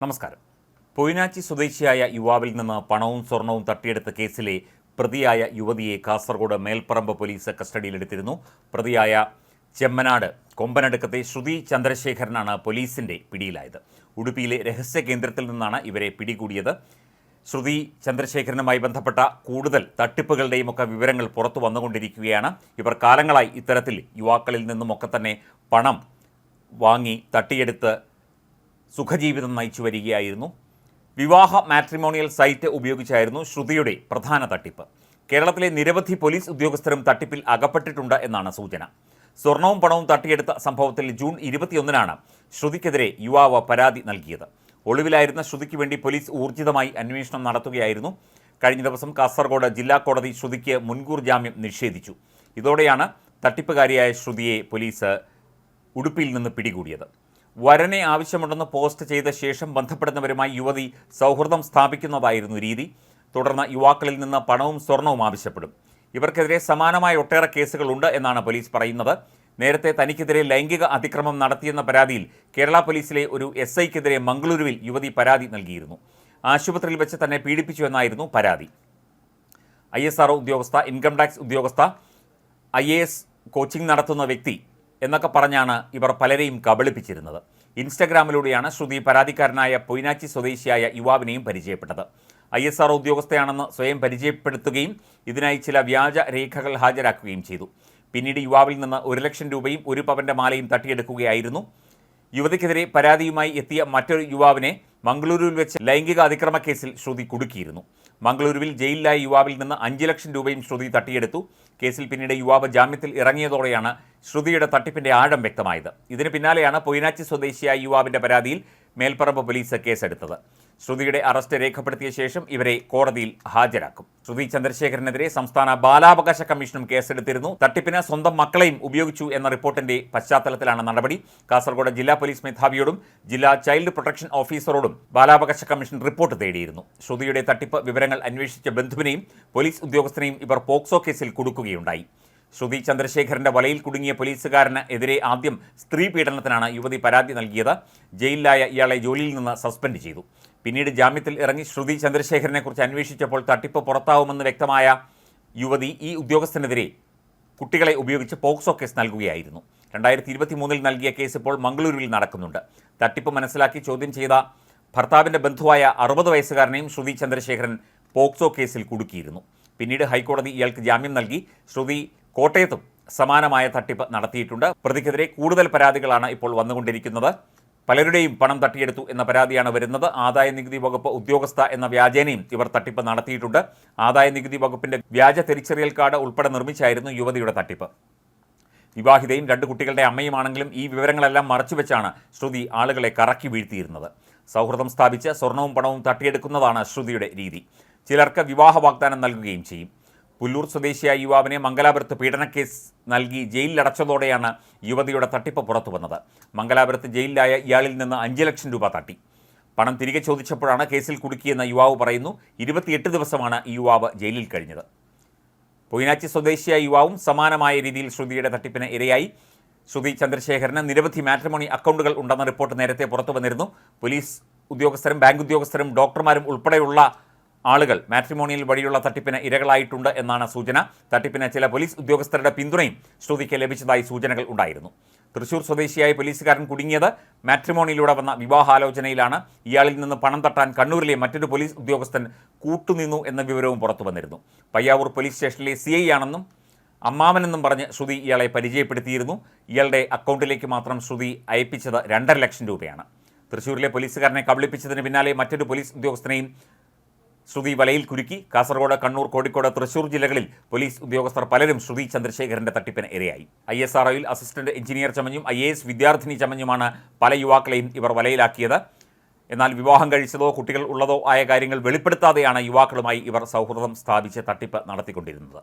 നമസ്കാരം. പൊയിനാച്ചി സ്വദേശിയായ യുവാവിൽ നിന്ന് പണവും സ്വർണവും തട്ടിയെടുത്ത കേസിലെ പ്രതിയായ യുവതിയെ കാസർഗോഡ് മേൽപ്പറമ്പ് പോലീസ് കസ്റ്റഡിയിലെടുത്തിരുന്നു. പ്രതിയായ ചെമ്മനാട് കൊമ്പനടുക്കത്തെ ശ്രുതി ചന്ദ്രശേഖരനാണ് പോലീസിന്റെ പിടിയിലായത്. ഉടുപ്പിയിലെ രഹസ്യ കേന്ദ്രത്തിൽ നിന്നാണ് ഇവരെ പിടികൂടിയത്. ശ്രുതി ചന്ദ്രശേഖരനുമായി ബന്ധപ്പെട്ട കൂടുതൽ തട്ടിപ്പുകളുടെയും ഒക്കെ വിവരങ്ങൾ പുറത്തു വന്നുകൊണ്ടിരിക്കുകയാണ്. ഇവർ കാലങ്ങളായി ഇത്തരത്തിൽ യുവാക്കളിൽ നിന്നുമൊക്കെ തന്നെ പണം വാങ്ങി തട്ടിയെടുത്ത് സുഖജീവിതം നയിച്ചു വരികയായിരുന്നു. വിവാഹ മാട്രിമോണിയൽ സൈറ്റ് ഉപയോഗിച്ചായിരുന്നു ശ്രുതിയുടെ പ്രധാന തട്ടിപ്പ്. കേരളത്തിലെ നിരവധി പോലീസ് ഉദ്യോഗസ്ഥരും തട്ടിപ്പിൽ അകപ്പെട്ടിട്ടുണ്ട് എന്നാണ് സൂചന. സ്വർണവും പണവും തട്ടിയെടുത്ത സംഭവത്തിൽ ജൂൺ ഇരുപത്തിയൊന്നിനാണ് ശ്രുതിക്കെതിരെ യുവാവ് പരാതി നൽകിയത്. ഒളിവിലായിരുന്ന ശ്രുതിക്ക് വേണ്ടി പോലീസ് ഊർജിതമായി അന്വേഷണം നടത്തുകയായിരുന്നു. കഴിഞ്ഞ ദിവസം കാസർഗോഡ് ജില്ലാ കോടതി ശ്രുതിക്ക് മുൻകൂർ ജാമ്യം നിഷേധിച്ചു. ഇതോടെയാണ് തട്ടിപ്പുകാരിയായ ശ്രുതിയെ പോലീസ് ഉടുപ്പിയിൽ നിന്ന് പിടികൂടിയത്. വരനെ ആവശ്യമുണ്ടെന്ന് പോസ്റ്റ് ചെയ്ത ശേഷം ബന്ധപ്പെടുന്നവരുമായി യുവതി സൗഹൃദം സ്ഥാപിക്കുന്നതായിരുന്നു രീതി. തുടർന്ന് യുവാക്കളിൽ നിന്ന് പണവും സ്വർണവും ആവശ്യപ്പെടും. ഇവർക്കെതിരെ സമാനമായ ഒട്ടേറെ കേസുകളുണ്ട് എന്നാണ് പോലീസ് പറയുന്നത്. നേരത്തെ തനിക്കെതിരെ ലൈംഗിക അതിക്രമം നടത്തിയെന്ന പരാതിയിൽ കേരള പോലീസിലെ ഒരു എസ് ഐക്കെതിരെ മംഗളൂരുവിൽ യുവതി പരാതി നൽകിയിരുന്നു. ആശുപത്രിയിൽ വെച്ച് തന്നെ പീഡിപ്പിച്ചു എന്നായിരുന്നു പരാതി. ഐ എസ് ഉദ്യോഗസ്ഥ ഇൻകം ടാക്സ് ഉദ്യോഗസ്ഥ ഐ എ എസ് കോച്ചിങ് നടത്തുന്ന വ്യക്തി എന്നൊക്കെ പറഞ്ഞാണ് ഇവർ പലരെയും കബളിപ്പിച്ചിരുന്നത്. ഇൻസ്റ്റഗ്രാമിലൂടെയാണ് ശ്രുതി പരാതിക്കാരനായ പൊയ്നാച്ചി സ്വദേശിയായ യുവാവിനെയും പരിചയപ്പെട്ടത്. ഐ എസ് ആർ ഉദ്യോഗസ്ഥയാണെന്ന് സ്വയം പരിചയപ്പെടുത്തുകയും ഇതിനായി ചില വ്യാജ രേഖകൾ ഹാജരാക്കുകയും ചെയ്തു. പിന്നീട് യുവാവിൽ നിന്ന് ഒരു ലക്ഷം രൂപയും ഒരു പവന്റെ മാലയും തട്ടിയെടുക്കുകയായിരുന്നു. യുവതിക്കെതിരെ പരാതിയുമായി എത്തിയ മറ്റൊരു യുവാവിനെ മംഗളൂരുവിൽ വെച്ച് ലൈംഗിക അതിക്രമ കേസിൽ ശ്രുതി കുടുക്കിയിരുന്നു. മംഗളൂരുവിൽ ജയിലിലായ യുവാവിൽ നിന്ന് അഞ്ച് ലക്ഷം രൂപയും ശ്രുതി തട്ടിയെടുത്തു. കേസിൽ പിന്നീട് യുവാവ് ജാമ്യത്തിൽ ഇറങ്ങിയതോടെയാണ് ശ്രുതിയുടെ തട്ടിപ്പിന്റെ ആഴം വ്യക്തമായത്. ഇതിന് പിന്നാലെയാണ് പൊയിനാച്ചി സ്വദേശിയായ യുവാവിന്റെ പരാതിയിൽ മേൽപ്പറമ്പ് പോലീസ് കേസെടുത്തത്. ശ്രുതിയുടെ അറസ്റ്റ് രേഖപ്പെടുത്തിയ ശേഷം ഇവരെ കോടതിയിൽ ഹാജരാക്കും. ശ്രുതി ചന്ദ്രശേഖരനെതിരെ സംസ്ഥാന ബാലാവകാശ കമ്മീഷനും കേസെടുത്തിരുന്നു. തട്ടിപ്പിന് സ്വന്തം മക്കളെയും ഉപയോഗിച്ചു എന്ന റിപ്പോർട്ടിന്റെ പശ്ചാത്തലത്തിലാണ് നടപടി. കാസർഗോഡ് ജില്ലാ പോലീസ് മേധാവിയോടും ജില്ലാ ചൈൽഡ് പ്രൊട്ടക്ഷൻ ഓഫീസറോടും ബാലാവകാശ കമ്മീഷൻ റിപ്പോർട്ട് തേടിയിരുന്നു. ശ്രുതിയുടെ തട്ടിപ്പ് വിവരങ്ങൾ അന്വേഷിച്ച ബന്ധുവിനെയും പോലീസ് ഉദ്യോഗസ്ഥനെയും ഇവർ പോക്സോ കേസിൽ കുടുക്കുകയുണ്ടായി. ശ്രുതി ചന്ദ്രശേഖരന്റെ വലയിൽ കുടുങ്ങിയ പോലീസുകാരന് എതിരെ ആദ്യം സ്ത്രീ പീഡനത്തിനാണ് യുവതി പരാതി നൽകിയത്. ജയിലിലായ ഇയാളെ ജോലിയിൽ നിന്ന് സസ്പെൻഡ് ചെയ്തു. പിന്നീട് ജാമ്യത്തിൽ ഇറങ്ങി ശ്രുതി ചന്ദ്രശേഖരനെക്കുറിച്ച് അന്വേഷിച്ചപ്പോൾ തട്ടിപ്പ് പുറത്താവുമെന്ന് വ്യക്തമായ യുവതി ഈ ഉദ്യോഗസ്ഥനെതിരെ കുട്ടികളെ ഉപയോഗിച്ച് പോക്സോ കേസ് നൽകുകയായിരുന്നു. രണ്ടായിരത്തി ഇരുപത്തി മൂന്നിൽ നൽകിയ കേസ് ഇപ്പോൾ മംഗളൂരുവിൽ നടക്കുന്നുണ്ട്. തട്ടിപ്പ് മനസ്സിലാക്കി ചോദ്യം ചെയ്ത ഭർത്താവിന്റെ ബന്ധുവായ അറുപത് വയസ്സുകാരനെയും ശ്രുതി ചന്ദ്രശേഖരൻ പോക്സോ കേസിൽ കുടുക്കിയിരുന്നു. പിന്നീട് ഹൈക്കോടതി ഇയാൾക്ക് ജാമ്യം നൽകി. ശ്രുതി കോട്ടയത്തും സമാനമായ തട്ടിപ്പ് നടത്തിയിട്ടുണ്ട്. പ്രതിക്കെതിരെ കൂടുതൽ പരാതികളാണ് ഇപ്പോൾ വന്നുകൊണ്ടിരിക്കുന്നത്. പലരുടെയും പണം തട്ടിയെടുത്തു എന്ന പരാതിയാണ് വരുന്നത്. ആദായ നികുതി വകുപ്പ് ഉദ്യോഗസ്ഥ എന്ന വ്യാജേനയും ഇവർ തട്ടിപ്പ് നടത്തിയിട്ടുണ്ട്. ആദായ നികുതി വകുപ്പിന്റെ വ്യാജ തിരിച്ചറിയൽ കാർഡ് ഉൾപ്പെടെ നിർമ്മിച്ചായിരുന്നു യുവതിയുടെ തട്ടിപ്പ്. വിവാഹിതയും രണ്ട് കുട്ടികളുടെ അമ്മയുമാണെങ്കിലും ഈ വിവരങ്ങളെല്ലാം മറച്ചുവെച്ചാണ് ശ്രുതി ആളുകളെ കറക്കി വീഴ്ത്തിയിരുന്നത്. സൗഹൃദം സ്ഥാപിച്ച് സ്വർണവും പണവും തട്ടിയെടുക്കുന്നതാണ് ശ്രുതിയുടെ രീതി. ചിലർക്ക് വിവാഹ വാഗ്ദാനം നൽകുകയും ചെയ്യും. പുല്ലൂർ സ്വദേശിയായ യുവാവിനെ മംഗലാപുരത്ത് പീഡനക്കേസ് നൽകി ജയിലിലടച്ചതോടെയാണ് യുവതിയുടെ തട്ടിപ്പ് പുറത്തു വന്നത്. മംഗലാപുരത്ത് ജയിലിലായ ഇയാളിൽ നിന്ന് അഞ്ച് ലക്ഷം രൂപ തട്ടി. പണം തിരികെ ചോദിച്ചപ്പോഴാണ് കേസിൽ കുടുക്കിയെന്ന യുവാവ് പറയുന്നു. ഇരുപത്തിയെട്ട് ദിവസമാണ് ഈ യുവാവ് ജയിലിൽ കഴിഞ്ഞത്. പൊയിനാച്ചി സ്വദേശിയായ യുവാവും സമാനമായ രീതിയിൽ ശ്രുതിയുടെ തട്ടിപ്പിന് ഇരയായി. ശ്രുതി ചന്ദ്രശേഖരന് നിരവധി മാട്രിമോണി അക്കൗണ്ടുകൾ ഉണ്ടെന്ന റിപ്പോർട്ട് നേരത്തെ പുറത്തു വന്നിരുന്നു. പോലീസ് ഉദ്യോഗസ്ഥരും ബാങ്ക് ഉദ്യോഗസ്ഥരും ഡോക്ടർമാരും ഉൾപ്പെടെയുള്ള ആളുകൾ മാട്രിമോണിയൽ വഴിയുള്ള തട്ടിപ്പിന് ഇരകളായിട്ടുണ്ട് എന്നാണ് സൂചന. തട്ടിപ്പിന് ചില പോലീസ് ഉദ്യോഗസ്ഥരുടെ പിന്തുണയും ശ്രുതിക്ക് ലഭിച്ചതായി സൂചനകൾ ഉണ്ടായിരുന്നു. തൃശൂർ സ്വദേശിയായ പോലീസുകാരൻ കുടുങ്ങിയത് മാട്രിമോണിയിലൂടെ വന്ന വിവാഹാലോചനയിലാണ്. ഇയാളിൽ നിന്ന് പണം തട്ടാൻ കണ്ണൂരിലെ മറ്റൊരു പോലീസ് ഉദ്യോഗസ്ഥൻ കൂട്ടുനിന്നു എന്ന വിവരവും പുറത്തു വന്നിരുന്നു. പയ്യാവൂർ പോലീസ് സ്റ്റേഷനിലെ സി ഐ ആണെന്നും അമ്മാവനെന്നും പറഞ്ഞ് ശ്രുതി ഇയാളെ പരിചയപ്പെടുത്തിയിരുന്നു. ഇയാളുടെ അക്കൗണ്ടിലേക്ക് മാത്രം ശ്രുതി അയപ്പിച്ചത് രണ്ടര ലക്ഷം രൂപയാണ്. തൃശ്ശൂരിലെ പോലീസുകാരനെ കബളിപ്പിച്ചതിന് പിന്നാലെ മറ്റൊരു പോലീസ് ഉദ്യോഗസ്ഥനെയും ശ്രുതി വലയിൽ കുരുക്കി. കാസർഗോഡ് കണ്ണൂർ കോഴിക്കോട് തൃശൂർ ജില്ലകളിൽ പോലീസ് ഉദ്യോഗസ്ഥർ പലരും ശ്രുതി ചന്ദ്രശേഖരന്റെ തട്ടിപ്പിന് ഇരയായി. ഐ എസ് അസിസ്റ്റന്റ് എഞ്ചിനീയർ ചമഞ്ഞും ഐ എ എസ് വിദ്യാർത്ഥിനി ചമഞ്ഞുമാണ് പല യുവാക്കളെയും ഇവർ വലയിലാക്കിയത്. എന്നാൽ വിവാഹം കഴിച്ചതോ കുട്ടികൾ ഉള്ളതോ ആയ കാര്യങ്ങൾ വെളിപ്പെടുത്താതെയാണ് യുവാക്കളുമായി ഇവർ സൗഹൃദം സ്ഥാപിച്ച് തട്ടിപ്പ് നടത്തിക്കൊണ്ടിരുന്നത്.